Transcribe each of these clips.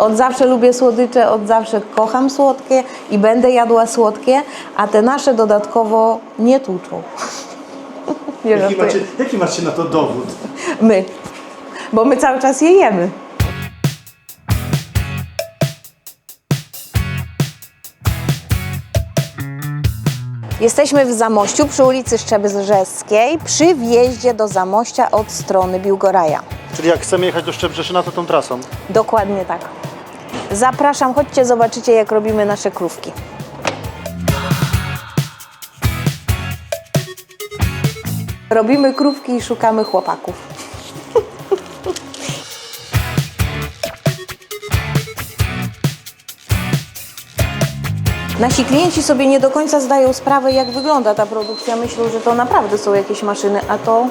Od zawsze lubię słodycze, od zawsze kocham słodkie i będę jadła słodkie, a te nasze dodatkowo nie tłuczą. Nie Jaki żartuję. macie, jaki macie na to dowód? My, bo my cały czas je jemy. Jesteśmy w Zamościu przy ulicy Szczebrzeszskiej przy wjeździe do Zamościa od strony Biłgoraja. Czyli jak chcemy jechać do Szczebrzeszyna, to tą trasą. Dokładnie tak. Zapraszam, chodźcie, zobaczycie jak robimy nasze krówki. Robimy krówki i szukamy chłopaków. Nasi klienci sobie nie do końca zdają sprawę, jak wygląda ta produkcja. Myślą, że to naprawdę są jakieś maszyny, a to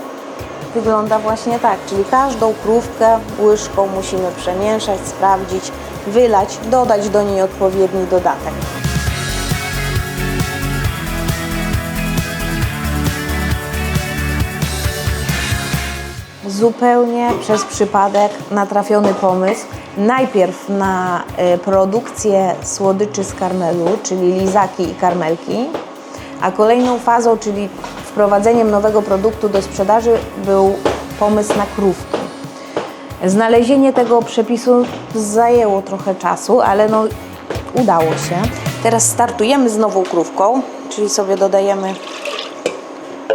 wygląda właśnie tak. Czyli każdą krówkę łyżką musimy przemieszać, sprawdzić, wylać, dodać do niej odpowiedni dodatek. Zupełnie przez przypadek natrafiony pomysł. Najpierw na y, produkcję słodyczy z karmelu, czyli lizaki i karmelki, a kolejną fazą, czyli wprowadzeniem nowego produktu do sprzedaży, był pomysł na krówki. Znalezienie tego przepisu zajęło trochę czasu, ale no udało się. Teraz startujemy z nową krówką, czyli sobie dodajemy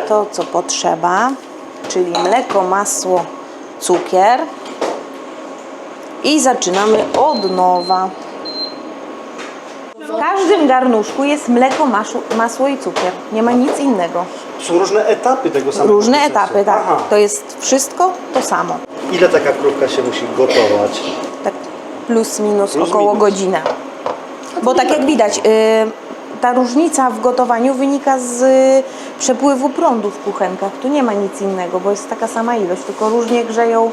to, co potrzeba, czyli mleko, masło, cukier i zaczynamy od nowa. W każdym garnuszku jest mleko, masło, masło i cukier. Nie ma nic innego. Są różne etapy tego samego Różne procesu. etapy, tak. Aha. To jest wszystko to samo. Ile taka krówka się musi gotować? Tak plus minus Plus około minus. godzinę. Bo tak jak widać, y, ta różnica w gotowaniu wynika z y, przepływu prądu w kuchenkach. Tu nie ma nic innego, bo jest taka sama ilość, tylko różnie grzeją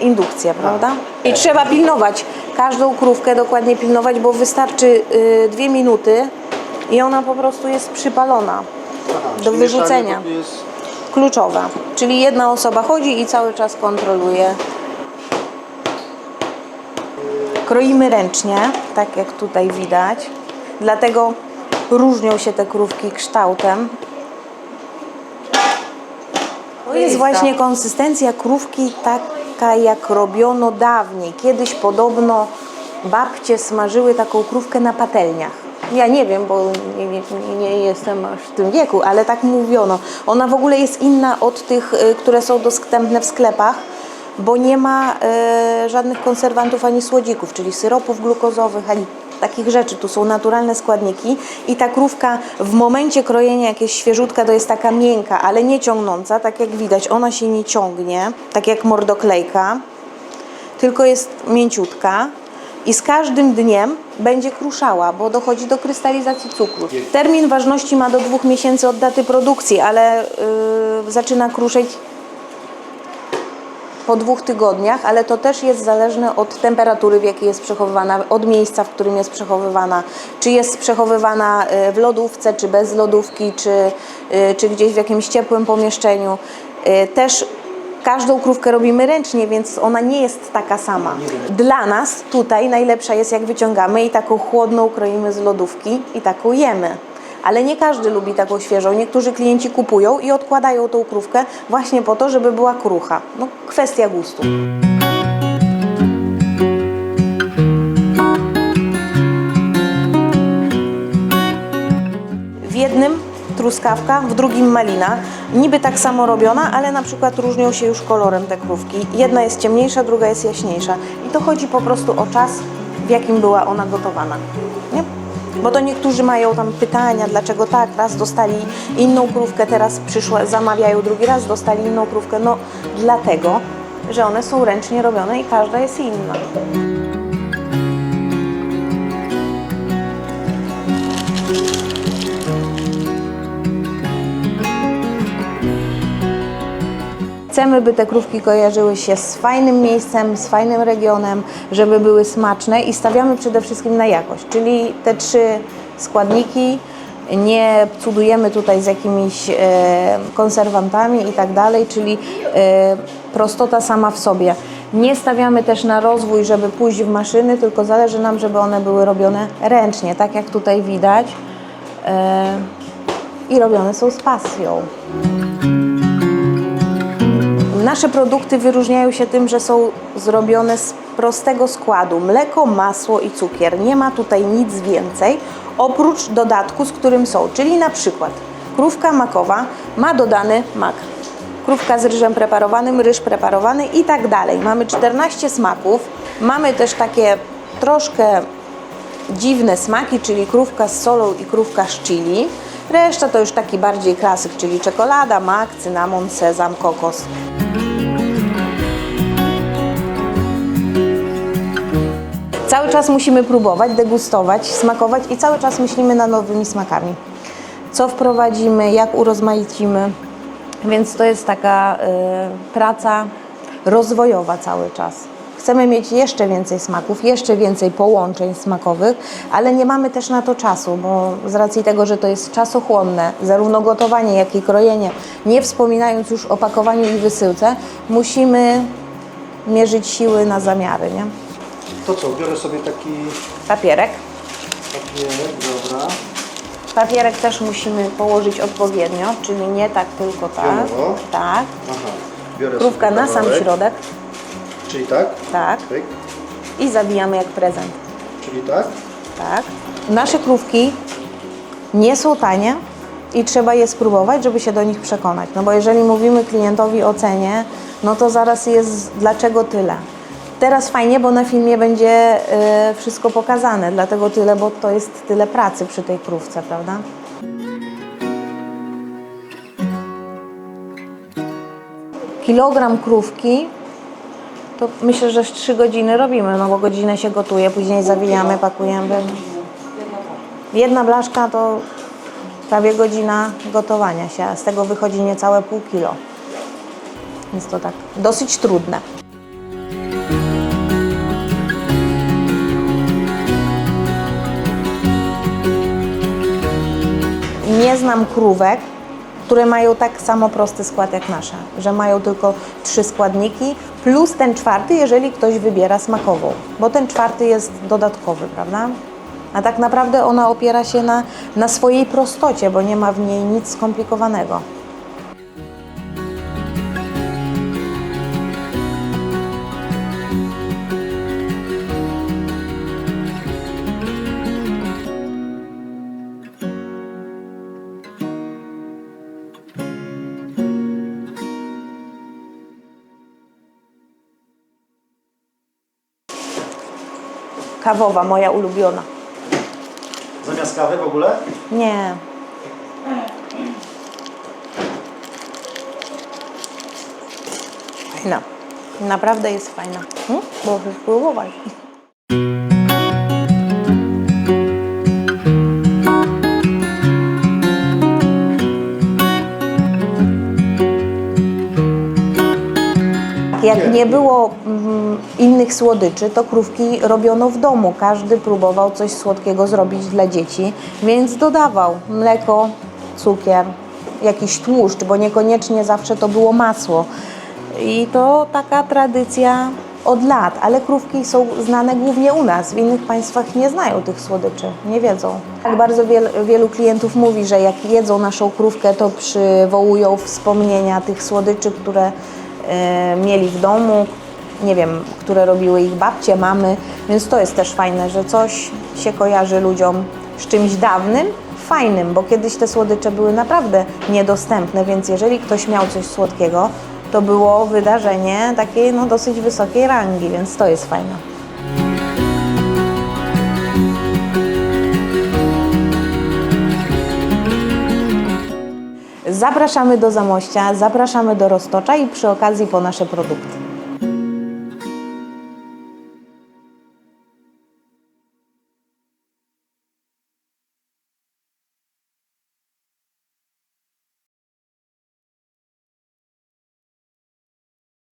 indukcję, prawda? I trzeba pilnować, każdą krówkę dokładnie pilnować, bo wystarczy y, dwie minuty i ona po prostu jest przypalona do wyrzucenia. kluczowa. Czyli jedna osoba chodzi i cały czas kontroluje. Kroimy ręcznie, tak jak tutaj widać. Dlatego różnią się te krówki kształtem. To jest właśnie konsystencja krówki taka, jak robiono dawniej. Kiedyś podobno babcie smażyły taką krówkę na patelniach. Ja nie wiem, bo nie, nie, nie jestem aż w tym wieku, ale tak mówiono. Ona w ogóle jest inna od tych, y, które są dostępne w sklepach, bo nie ma e, żadnych konserwantów ani słodzików, czyli syropów glukozowych, ani takich rzeczy. Tu są naturalne składniki i ta krówka w momencie krojenia, jak jest świeżutka, to jest taka miękka, ale nie ciągnąca, tak jak widać. Ona się nie ciągnie, tak jak mordoklejka, tylko jest mięciutka i z każdym dniem będzie kruszała, bo dochodzi do krystalizacji cukru. Termin ważności ma do dwóch miesięcy od daty produkcji, ale yy, zaczyna kruszyć po dwóch tygodniach, ale to też jest zależne od temperatury, w jakiej jest przechowywana, od miejsca, w którym jest przechowywana. Czy jest przechowywana y, w lodówce, czy bez lodówki, czy, y, czy gdzieś w jakimś ciepłym pomieszczeniu. Y, Też każdą krówkę robimy ręcznie, więc ona nie jest taka sama. Dla nas tutaj najlepsza jest jak wyciągamy i taką chłodną kroimy z lodówki i taką jemy. Ale nie każdy lubi taką świeżą. Niektórzy klienci kupują i odkładają tą krówkę właśnie po to, żeby była krucha. No, kwestia gustu. W jednym truskawka, w drugim malina. Niby tak samo robiona, ale na przykład różnią się już kolorem te krówki. Jedna jest ciemniejsza, druga jest jaśniejsza. I to chodzi po prostu o czas, w jakim była ona gotowana. Nie? Bo to niektórzy mają tam pytania, dlaczego tak, raz dostali inną krówkę, teraz przyszła, zamawiają drugi raz, dostali inną krówkę. No dlatego, że one są ręcznie robione i każda jest inna. Chcemy, by te krówki kojarzyły się z fajnym miejscem, z fajnym regionem, żeby były smaczne i stawiamy przede wszystkim na jakość, czyli te trzy składniki. Nie cudujemy tutaj z jakimiś e, konserwantami i tak dalej, czyli e, prostota sama w sobie. Nie stawiamy też na rozwój, żeby pójść w maszyny, tylko zależy nam, żeby one były robione ręcznie, tak jak tutaj widać. E, I robione są z pasją. Nasze produkty wyróżniają się tym, że są zrobione z prostego składu: mleko, masło i cukier. Nie ma tutaj nic więcej oprócz dodatku, z którym są, czyli na przykład krówka makowa ma dodany mak, krówka z ryżem preparowanym, ryż preparowany i tak dalej. Mamy 14 smaków. Mamy też takie troszkę dziwne smaki, czyli krówka z solą i krówka z chili. Reszta to już taki bardziej klasyk, czyli czekolada, mak, cynamon, sezam, kokos. Cały czas musimy próbować, degustować, smakować i cały czas myślimy nad nowymi smakami. Co wprowadzimy, jak urozmaicimy. Więc to jest taka y, praca rozwojowa cały czas. Chcemy mieć jeszcze więcej smaków, jeszcze więcej połączeń smakowych, ale nie mamy też na to czasu, bo z racji tego, że to jest czasochłonne, zarówno gotowanie, jak i krojenie, nie wspominając już o pakowaniu i wysyłce, musimy mierzyć siły na zamiary, nie? To co, biorę sobie taki Papierek. papierek, dobra. Papierek też musimy położyć odpowiednio, czyli nie tak tylko tak. Pionowo? Tak. Aha, biorę Krówka sobie na sam kawałek. środek. Czyli tak? Tak. Pyk. I zabijamy jak prezent. Czyli tak? Tak. Nasze krówki nie są tanie i trzeba je spróbować, żeby się do nich przekonać. No bo jeżeli mówimy klientowi o cenie, no to zaraz jest dlaczego tyle. Teraz fajnie, bo na filmie będzie y, wszystko pokazane, dlatego tyle, bo to jest tyle pracy przy tej krówce, prawda? Kilogram krówki to myślę, że w 3 godziny robimy, no bo godzinę się gotuje, później zawijamy, pakujemy. Jedna blaszka to prawie godzina gotowania się, a z tego wychodzi niecałe pół kilo. Więc to tak dosyć trudne. Znam krówek, które mają tak samo prosty skład jak nasze, że mają tylko trzy składniki, plus ten czwarty, jeżeli ktoś wybiera smakową, bo ten czwarty jest dodatkowy, prawda? A tak naprawdę ona opiera się na, na swojej prostocie, bo nie ma w niej nic skomplikowanego. Kawowa, moja ulubiona. Zamiast kawy w ogóle? Nie. Fajna. Naprawdę jest fajna. Hmm? Możesz spróbować. Jak nie było innych słodyczy, to krówki robiono w domu. Każdy próbował coś słodkiego zrobić dla dzieci, więc dodawał mleko, cukier, jakiś tłuszcz, bo niekoniecznie zawsze to było masło. I to taka tradycja od lat, ale krówki są znane głównie u nas. W innych państwach nie znają tych słodyczy, nie wiedzą. Tak bardzo wiel, wielu klientów mówi, że jak jedzą naszą krówkę, to przywołują wspomnienia tych słodyczy, które e, mieli w domu, nie wiem, które robiły ich babcie, mamy, więc to jest też fajne, że coś się kojarzy ludziom z czymś dawnym, fajnym, bo kiedyś te słodycze były naprawdę niedostępne, więc jeżeli ktoś miał coś słodkiego, to było wydarzenie takiej no, dosyć wysokiej rangi, więc to jest fajne. Zapraszamy do Zamościa, zapraszamy do Roztocza i przy okazji po nasze produkty.